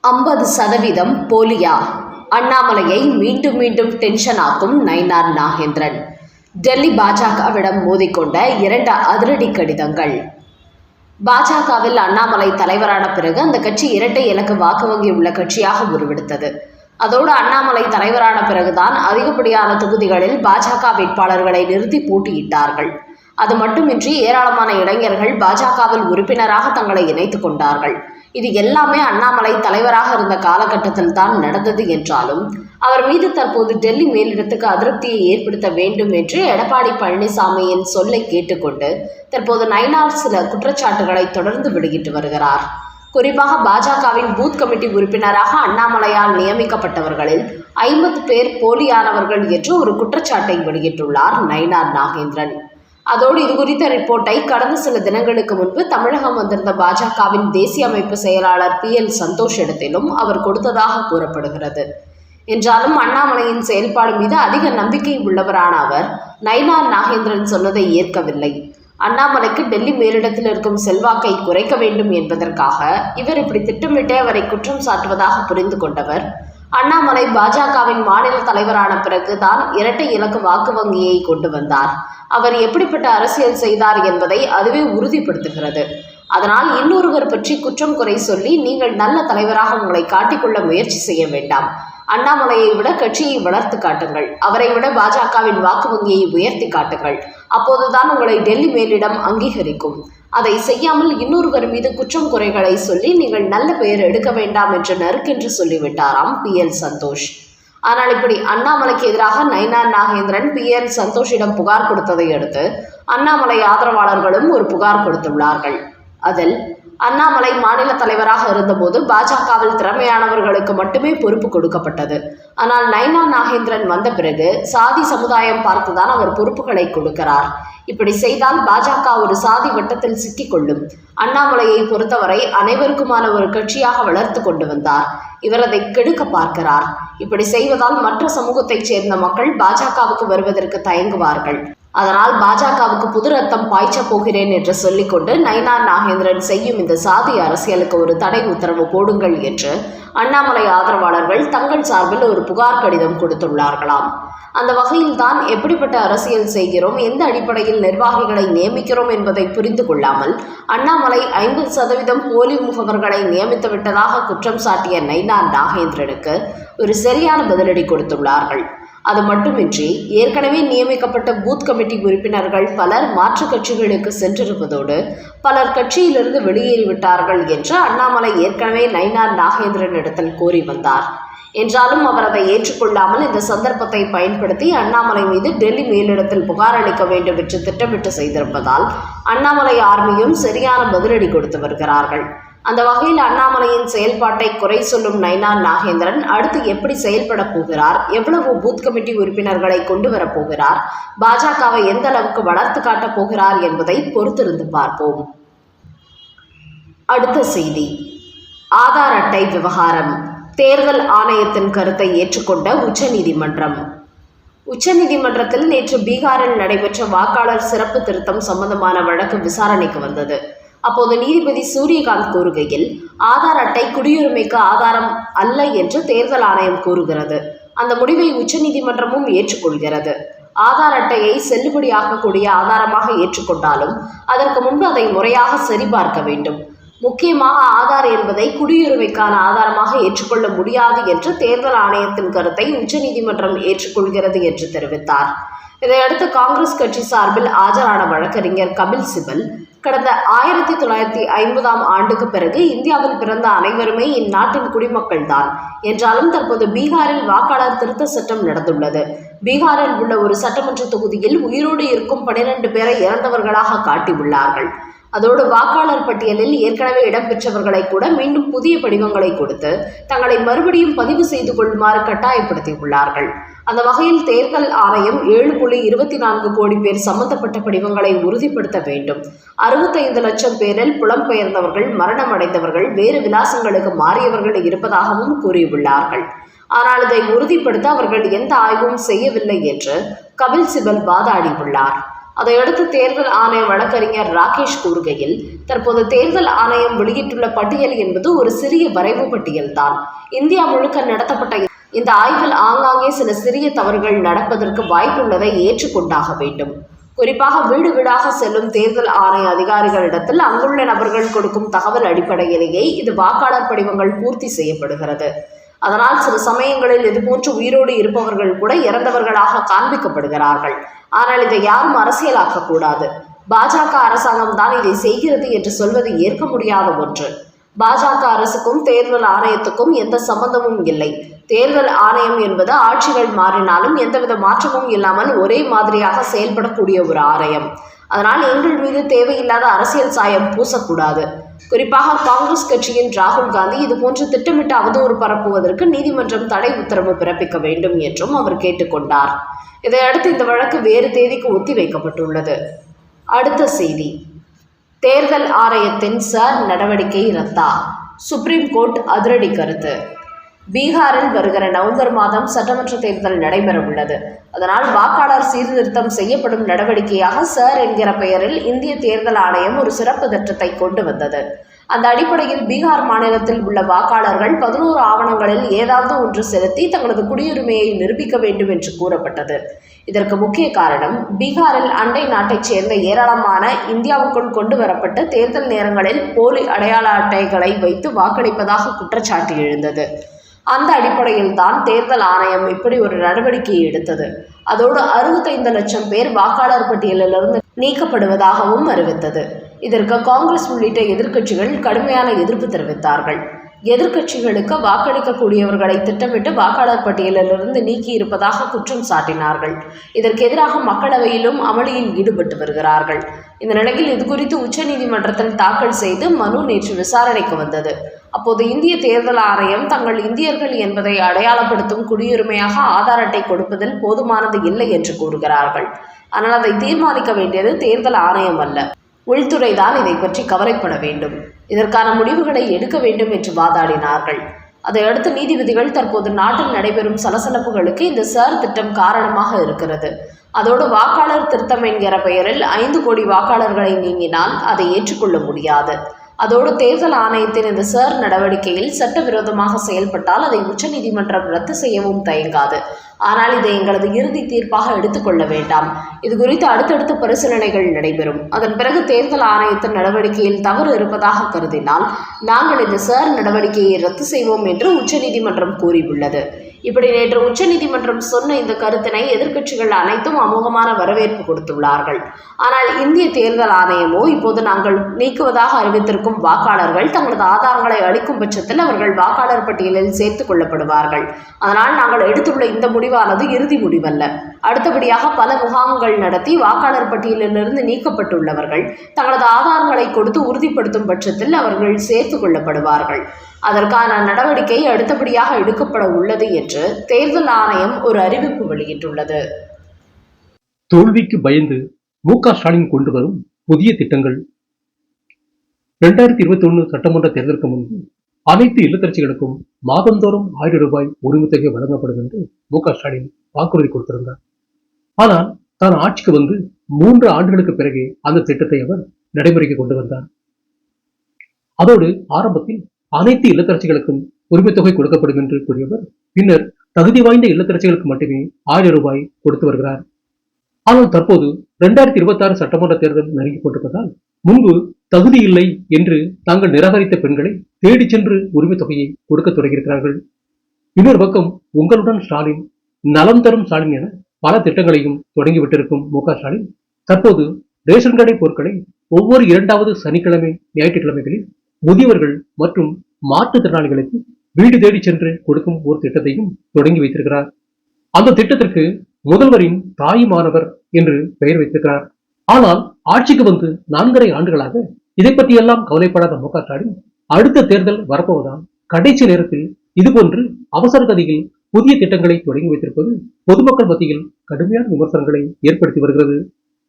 ஐம்பது சதவீதம் போலியா? அண்ணாமலையை மீண்டும் மீண்டும் டென்ஷன் ஆக்கும் நயினார் நாகேந்திரன். டெல்லி பாஜகவிடம் மோதிக்கொண்ட இரண்டு அதிரடி கடிதங்கள். பாஜகவில் அண்ணாமலை தலைவரான பிறகு அந்த கட்சி இரட்டை இலக்கு வாக்கு வங்கி உள்ள கட்சியாக உருவெடுத்தது. அதோடு அண்ணாமலை தலைவரான பிறகுதான் அதிகப்படியான தொகுதிகளில் பாஜக வேட்பாளர்களை நிறுத்தி போட்டியிட்டார்கள். அது மட்டுமின்றி ஏராளமான இளைஞர்கள் பாஜகவில் உறுப்பினராக தங்களை இணைத்துக் கொண்டார்கள். இது எல்லாமே அண்ணாமலை தலைவராக இருந்த காலகட்டத்தில் தான் நடந்தது என்றாலும் அவர் மீது தற்போது டெல்லி மேலிடத்துக்கு அதிருப்தியை ஏற்படுத்த வேண்டும் என்று எடப்பாடி பழனிசாமியின் சொல்லை கேட்டுக்கொண்டு தற்போது நைனார் சில குற்றச்சாட்டுகளை தொடர்ந்து வெளியிட்டு வருகிறார். குறிப்பாக பாஜகவின் பூத் கமிட்டி உறுப்பினராக அண்ணாமலையால் நியமிக்கப்பட்டவர்களில் ஐம்பது பேர் போலியானவர்கள் என்று ஒரு குற்றச்சாட்டை வெளியிட்டுள்ளார் நயினார் நாகேந்திரன். அதோடு இது குறித்த ரிப்போர்ட்டை கடந்த சில தினங்களுக்கு முன்பு தமிழகம் வந்திருந்த பாஜகவின் தேசிய அமைப்பு செயலாளர் பி எல் சந்தோஷ் இடத்திலும் அவர் கொடுத்ததாக கூறப்படுகிறது. என்றாலும் அண்ணாமலையின் செயல்பாடு மீது அதிக நம்பிக்கை உள்ளவரான அவர் நயினார் நாகேந்திரன் சொன்னதை ஏற்கவில்லை. அண்ணாமலைக்கு டெல்லி மேலிடத்தில் இருக்கும் செல்வாக்கை குறைக்க வேண்டும் என்பதற்காக இவர் இப்படி திட்டமிட்டே அவரை குற்றம் சாட்டுவதாக புரிந்து கொண்டவர் அண்ணாமலை பாஜகவின் மாநில தலைவரான பிறகுதான் இரட்டை இலக்கு வாக்கு வங்கியை கொண்டு வந்தார். அவர் எப்படிப்பட்ட அரசியல் செய்தார் என்பதை அதுவே உறுதிப்படுத்துகிறது. அதனால் இன்னொருவர் பற்றி குற்றம் குறை சொல்லி நீங்கள் நல்ல தலைவராக உங்களை காட்டிக்கொள்ள முயற்சி செய்ய வேண்டாம். அண்ணாமலையை விட கட்சியை வளர்த்து காட்டுங்கள். அவரை விட பாஜகவின் வாக்கு வங்கியை உயர்த்தி காட்டுங்கள். அப்போதுதான் உங்களை டெல்லி மேலிடம் அங்கீகரிக்கும். அதை செய்யாமல் இன்னொருவர் மீது குற்றம் குறைகளை சொல்லி நீங்கள் நல்ல பெயர் எடுக்க வேண்டாம் என்று நறுக்கென்று சொல்லிவிட்டாராம் பி எல் சந்தோஷ். ஆனால் இப்படி அண்ணாமலைக்கு எதிராக நயனா நாகேந்திரன் பி எல் சந்தோஷிடம் புகார் கொடுத்ததை அடுத்து அண்ணாமலை ஆதரவாளர்களும் ஒரு புகார் கொடுத்துள்ளார்கள். அதில் அண்ணாமலை மாநில தலைவராக இருந்தபோது பாஜகவில் திறமையானவர்களுக்கு மட்டுமே பொறுப்பு கொடுக்கப்பட்டது. ஆனால் நைனா நாகேந்திரன் வந்த பிறகு சாதி சமுதாயம் பார்த்துதான் அவர் பொறுப்புகளை கொடுக்கிறார். இப்படி செய்தால் பாஜக ஒரு சாதி வட்டத்தில் சிக்கிக்கொள்ளும் அண்ணாமலையை பொறுத்தவரை அனைவருக்குமான ஒரு கட்சியாக வளர்த்து கொண்டு வந்தார். இவர் அதை கெடுக்க பார்க்கிறார். இப்படி செய்வதால் மற்ற சமூகத்தைச் சேர்ந்த மக்கள் பாஜகவுக்கு வருவதற்கு தயங்குவார்கள். அதனால் பாஜகவுக்கு புது ரத்தம் பாய்ச்ச போகிறேன் என்று சொல்லிக்கொண்டு நயினார் நாகேந்திரன் செய்யும் இந்த சாதி அரசியலுக்கு ஒரு தடை உத்தரவு போடுங்கள் என்று அண்ணாமலை ஆதரவாளர்கள் தங்கள் சார்பில் ஒரு புகார் கடிதம் கொடுத்துள்ளார்களாம். அந்த வகையில் தான் எப்படிப்பட்ட அரசியல் செய்கிறோம் எந்த அடிப்படையில் நிர்வாகிகளை நியமிக்கிறோம் என்பதை புரிந்து கொள்ளாமல் அண்ணாமலை ஐம்பது சதவீதம் போலி முகவர்களை நியமித்து விட்டதாக குற்றம் சாட்டிய நைனார் நாகேந்திரனுக்கு ஒரு சரியான பதிலடி கொடுத்துள்ளார்கள். அது மட்டுமின்றி ஏற்கனவே நியமிக்கப்பட்ட பூத் கமிட்டி உறுப்பினர்கள் பலர் மாற்றுக் கட்சிகளுக்கு சென்றிருப்பதோடு பலர் கட்சியிலிருந்து வெளியேறிவிட்டார்கள் என்று அண்ணாமலை ஏற்கனவே நயினார் நாகேந்திரனிடத்தில் கூறி வந்தார். என்றாலும் அவர் அதை ஏற்றுக்கொள்ளாமல் இந்த சந்தர்ப்பத்தை பயன்படுத்தி அண்ணாமலை மீது டெல்லி மேலிடத்தில் புகார் அளிக்க வேண்டும் என்று திட்டமிட்டு செய்திருப்பதால் அண்ணாமலை ஆர்மியும் சரியான பதிலடி கொடுத்து வருகிறார்கள். அந்த வகையில் அண்ணாமலையின் செயல்பாட்டை குறை சொல்லும் நைனார் நாகேந்திரன் அடுத்து எப்படி செயல்பட போகிறார்? எவ்வளவு பூத் கமிட்டி உறுப்பினர்களை கொண்டு வரப் போகிறார்? பாஜகவை எந்த அளவுக்கு வளர்த்து காட்டப் போகிறார் என்பதை பொறுத்திருந்து பார்ப்போம். அடுத்த செய்தி. ஆதார் அட்டை விவகாரம். தேர்தல் ஆணையத்தின் கருத்தை ஏற்றுக்கொண்ட உச்சநீதிமன்றம். உச்சநீதிமன்றத்தில் நேற்று பீகாரில் நடைபெற்ற வாக்காளர் சிறப்பு திருத்தம் சம்பந்தமான வழக்கு விசாரணைக்கு வந்தது. அப்போது நீதிபதி சூரியகாந்த் கூறுகையில் ஆதார் அட்டை குடியுரிமைக்கு ஆதாரம் அல்ல என்று தேர்தல் ஆணையம் கூறுகிறது. அந்த முடிவை உச்சநீதிமன்றமும் ஏற்றுக்கொள்கிறது. ஆதார் அட்டையை செல்லுபடியாகக்கூடிய ஆதாரமாக ஏற்றுக்கொண்டாலும் அதற்கு முன்பு அதை முறையாக சரிபார்க்க வேண்டும். முக்கியமாக ஆதார் என்பதை குடியுரிமைக்கான ஆதாரமாக ஏற்றுக்கொள்ள முடியாது என்று தேர்தல் ஆணையத்தின் கருத்தை உச்சநீதிமன்றம் ஏற்றுக்கொள்கிறது என்று தெரிவித்தார். இதையடுத்து காங்கிரஸ் கட்சி சார்பில் ஆஜரான வழக்கறிஞர் கபில் சிபல் கடந்த ஆயிரத்தி தொள்ளாயிரத்தி ஐம்பதாம் ஆண்டுக்கு பிறகு இந்தியாவில் பிறந்த அனைவருமே இந்நாட்டின் குடிமக்கள்தான். என்றாலும் தற்போது பீகாரில் வாக்காளர் திருத்த சட்டம் நடந்துள்ளது. பீகாரில் உள்ள ஒரு சட்டமன்ற தொகுதியில் உயிரோடு இருக்கும் பனிரெண்டு பேரை இறந்தவர்களாக காட்டியுள்ளார்கள். அதோடு வாக்காளர் பட்டியலில் ஏற்கனவே இடம்பெற்றவர்களை கூட மீண்டும் புதிய படிவங்களை கொடுத்து தங்களை மறுபடியும் பதிவு செய்து கொள்ளுமாறு கட்டாயப்படுத்தியுள்ளார்கள். அந்த வகையில் தேர்தல் ஆணையம் ஏழு புள்ளி இருபத்தி நான்கு கோடி பேர் சம்பந்தப்பட்ட படிவங்களை உறுதிப்படுத்த வேண்டும். அறுபத்தைந்து லட்சம் பேரில் புலம்பெயர்ந்தவர்கள் மரணம் அடைந்தவர்கள் வேறு விலாசங்களுக்கு மாறியவர்கள் இருப்பதாகவும் கூறியுள்ளார்கள். ஆனால் இதை உறுதிப்படுத்த அவர்கள் எந்த ஆய்வும் செய்யவில்லை என்று கபில் சிபல் வாதாடியுள்ளார். அதையடுத்து தேர்தல் ஆணைய வழக்கறிஞர் ராகேஷ் கூறுகையில் தற்போது தேர்தல் ஆணையம் வெளியிட்டுள்ள பட்டியல் என்பது ஒரு சிறிய வரைவு பட்டியல்தான் இந்தியா முழுக்க நடத்தப்பட்ட இந்த ஆய்வில் ஆங்காங்கே சில சிறிய தவறுகள் நடப்பதற்கு வாய்ப்புள்ளதை ஏற்றுக்கொண்டாக வேண்டும். குறிப்பாக வீடு வீடாக செல்லும் தேர்தல் ஆணைய அதிகாரிகளிடத்தில் அங்குள்ள நபர்கள் கொடுக்கும் தகவல் அடிப்படையிலேயே இது வாக்காளர் படிவங்கள் பூர்த்தி செய்யப்படுகிறது. அதனால் சில சமயங்களில் இதுபோன்று உயிரோடு இருப்பவர்கள் கூட இறந்தவர்களாக காண்பிக்கப்படுகிறார்கள். ஆனால் இதை யாரும் அரசியலாக்க கூடாது பாஜக அரசாங்கம் தான் இதை செய்கிறது என்று சொல்வது ஏற்க முடியாத ஒன்று. பாஜக அரசுக்கும் தேர்தல் ஆணையத்துக்கும் எந்த சம்பந்தமும் இல்லை. தேர்தல் ஆணையம் என்பது ஆட்சிகள் மாறினாலும் எந்தவித மாற்றமும் இல்லாமல் ஒரே மாதிரியாக செயல்படக்கூடிய ஒரு ஆணையம். அதனால் எங்கள் மீது தேவையில்லாத அரசியல் சாயம் பூசக்கூடாது. குறிப்பாக காங்கிரஸ் கட்சியின் ராகுல் காந்தி இதுபோன்று திட்டமிட்டு அவதூறு பரப்புவதற்கு நீதிமன்றம் தடை உத்தரவு பிறப்பிக்க வேண்டும் என்றும் அவர் கேட்டுக்கொண்டார். இதையடுத்து இந்த வழக்கு வேறு தேதிக்கு ஒத்தி வைக்கப்பட்டுள்ளது. அடுத்த செய்தி. தேர்தல் ஆணையத்தின் சார் நடவடிக்கை ரத்தா. சுப்ரீம் கோர்ட் அதிரடி கருத்து. பீகாரில் வருகிற நவம்பர் மாதம் சட்டமன்ற தேர்தல் நடைபெறவுள்ளது. அதனால் வாக்காளர் சீர்திருத்தம் செய்யப்படும் நடவடிக்கையாக சார் என்கிற பெயரில் இந்திய தேர்தல் ஆணையம் ஒரு சிறப்பு திட்டத்தை கொண்டு வந்தது. அந்த அடிப்படையில் பீகார் மாநிலத்தில் உள்ள வாக்காளர்கள் பதினோரு ஆவணங்களில் ஏதாவது ஒன்று செலுத்தி தங்களது குடியுரிமையை நிரூபிக்க வேண்டும் என்று கூறப்பட்டது. இதற்கு முக்கிய காரணம் பீகாரில் அண்டை நாட்டைச் சேர்ந்த ஏராளமான இந்தியாவுக்குள் கொண்டு வரப்பட்ட தேர்தல் நேரங்களில் போலி அடையாள அட்டைகளை வைத்து வாக்களிப்பதாக குற்றச்சாட்டு எழுந்தது. அந்த அடிப்படையில் தான் தேர்தல் ஆணையம் இப்படி ஒரு நடவடிக்கையை எடுத்தது. அதோடு அறுபத்தைந்து லட்சம் பேர் வாக்காளர் பட்டியலிலிருந்து நீக்கப்படுவதாகவும் அறிவித்தது. இதற்கு காங்கிரஸ் உள்ளிட்ட எதிர்க்கட்சிகள் கடுமையான எதிர்ப்பு தெரிவித்தார்கள். எதிர்க்கட்சிகளுக்கு வாக்களிக்கக்கூடியவர்களை திட்டமிட்டு வாக்காளர் பட்டியலிலிருந்து நீக்கி இருப்பதாக குற்றம் சாட்டினார்கள். இதற்கு எதிராக மக்களவையிலும் அமளியில் ஈடுபட்டு வருகிறார்கள். இந்த நிலையில் இதுகுறித்து உச்சநீதிமன்றத்தில் தாக்கல் செய்து மனு நேற்று விசாரணைக்கு வந்தது. அப்போது இந்திய தேர்தல் ஆணையம் தங்கள் இந்தியர்கள் என்பதை அடையாளப்படுத்தும் குடியுரிமையாக ஆதார் அட்டை கொடுப்பதில் போதுமானது இல்லை என்று கூறுகிறார்கள். ஆனால் அதை தீர்மானிக்க வேண்டியது தேர்தல் ஆணையம் அல்ல. உள்துறை தான் இதை பற்றி கவலைப்பட வேண்டும். இதற்கான முடிவுகளை எடுக்க வேண்டும் என்று வாதாடினார்கள். அதையடுத்து நீதிபதிகள் தற்போது நாட்டில் நடைபெறும் சலசலப்புகளுக்கு இந்த சார் திட்டம் காரணமாக இருக்கிறது. அதோடு வாக்காளர் திருத்தம் என்கிற பெயரில் ஐந்து கோடி வாக்காளர்களை நீங்கினால் அதை ஏற்றுக்கொள்ள முடியாது. அதோடு தேர்தல் ஆணையத்தின் இந்த சேர் நடவடிக்கையில் சட்டவிரோதமாக செயல்பட்டால் அதை உச்சநீதிமன்றம் ரத்து செய்யவும் தயங்காது. ஆனால் இதை எங்களது இறுதி தீர்ப்பாக எடுத்துக்கொள்ள வேண்டாம். இது குறித்து அடுத்தடுத்த பரிசீலனைகள் நடைபெறும். அதன் பிறகு தேர்தல் ஆணையத்தின் நடவடிக்கையில் தவறு இருப்பதாக கருதினால் நாங்கள் இந்த சேர் நடவடிக்கையை ரத்து செய்வோம் என்று உச்சநீதிமன்றம் கூறியுள்ளது. இப்படி நேற்று உச்சநீதிமன்றம் சொன்ன இந்த கருத்தினை எதிர்க்கட்சிகள் அனைத்தும் அமோகமான வரவேற்பு கொடுத்துள்ளார்கள். ஆனால் இந்திய தேர்தல் ஆணையமோ இப்போது நாங்கள் நீக்குவதாக அறிவித்திருக்கும் வாக்காளர்கள் தங்களது ஆதாரங்களை அளிக்கும் பட்சத்தில் அவர்கள் வாக்காளர் பட்டியலில் சேர்த்துக் கொள்ளப்படுவார்கள். அதனால் நாங்கள் எடுத்துள்ள இந்த முடிவானது இறுதி முடிவல்ல. அடுத்தபடியாக பல முகாம்கள் நடத்தி வாக்காளர் பட்டியலிலிருந்து நீக்கப்பட்டுள்ளவர்கள் தங்களது ஆதாரங்களை கொடுத்து உறுதிப்படுத்தும் பட்சத்தில் அவர்கள் சேர்த்துக் கொள்ளப்படுவார்கள். அதற்கான நடவடிக்கை அடுத்தபடியாக எடுக்கப்பட உள்ளது என்று தேர்தல் ஆணையம் ஒரு அறிவிப்பு வெளியிட்டுள்ளது. தோல்விக்கு பயந்து மு க ஸ்டாலின் கொண்டு வரும் புதிய திட்டங்கள். இரண்டாயிரத்தி இருபத்தி ஒண்ணு சட்டமன்ற தேர்தலுக்கு முன்பு அனைத்து இல்லத்தரசிகளுக்கும் மாதந்தோறும் ஆயிரம் ரூபாய் உரிமத்தொகை வழங்கப்படும் என்று மு க ஸ்டாலின் வாக்குறுதி கொடுத்திருந்தார். ஆனால் தான் ஆட்சிக்கு வந்து மூன்று ஆண்டுகளுக்கு பிறகு அந்த திட்டத்தை அவர் நடைமுறைக்கு கொண்டு வந்தார். அதோடு ஆரம்பத்தில் அனைத்து இல்லத்தரசிகளுக்கும் உரிமைத்தொகை கொடுக்கப்படும் என்று கூறியவர். பின்னர் தகுதி வாய்ந்த இல்லத்தரசிகளுக்கு மட்டுமே ஆயிரம் ரூபாய் கொடுத்து வருகிறார். ஆனால் தற்போது இரண்டாயிரத்தி இருபத்தி ஆறு சட்டமன்ற தேர்தல் நெருங்கிக் கொண்டிருப்பதால் முன்பு தகுதி இல்லை என்று தாங்கள் நிராகரித்த பெண்களை தேடிச் சென்று உரிமைத் தொகையை கொடுக்க தொடங்கியிருக்கிறார்கள். இன்னொரு பக்கம் உங்களுடன் ஸ்டாலின் நலம் தரும் ஸ்டாலின் என பல திட்டங்களையும் தொடங்கிவிட்டிருக்கும் மு க ஸ்டாலின் தற்போது ரேஷன் கடை பொருட்களை ஒவ்வொரு இரண்டாவது சனிக்கிழமை ஞாயிற்றுக்கிழமைகளில் முதியவர்கள் மற்றும் மாற்றுத்திறனாளிகளுக்கு வீடு தேடி சென்று கொடுக்கும் ஒரு திட்டத்தையும் தொடங்கி வைத்திருக்கிறார். அந்த திட்டத்திற்கு முதல்வரின் தாயுமானவர் என்று பெயர் வைத்திருக்கிறார். ஆனால் ஆட்சிக்கு வந்து நான்கரை ஆண்டுகளாக இதை பற்றியெல்லாம் கவலைப்படாத மு க ஸ்டாலின் அடுத்த தேர்தல் வரப்போவதால் கடைசி நேரத்தில் இதுபோன்று அவசர கதியில் புதிய திட்டங்களை தொடங்கி வைத்திருப்பது பொதுமக்கள் மத்தியில் கடுமையான விமர்சனங்களை ஏற்படுத்தி வருகிறது.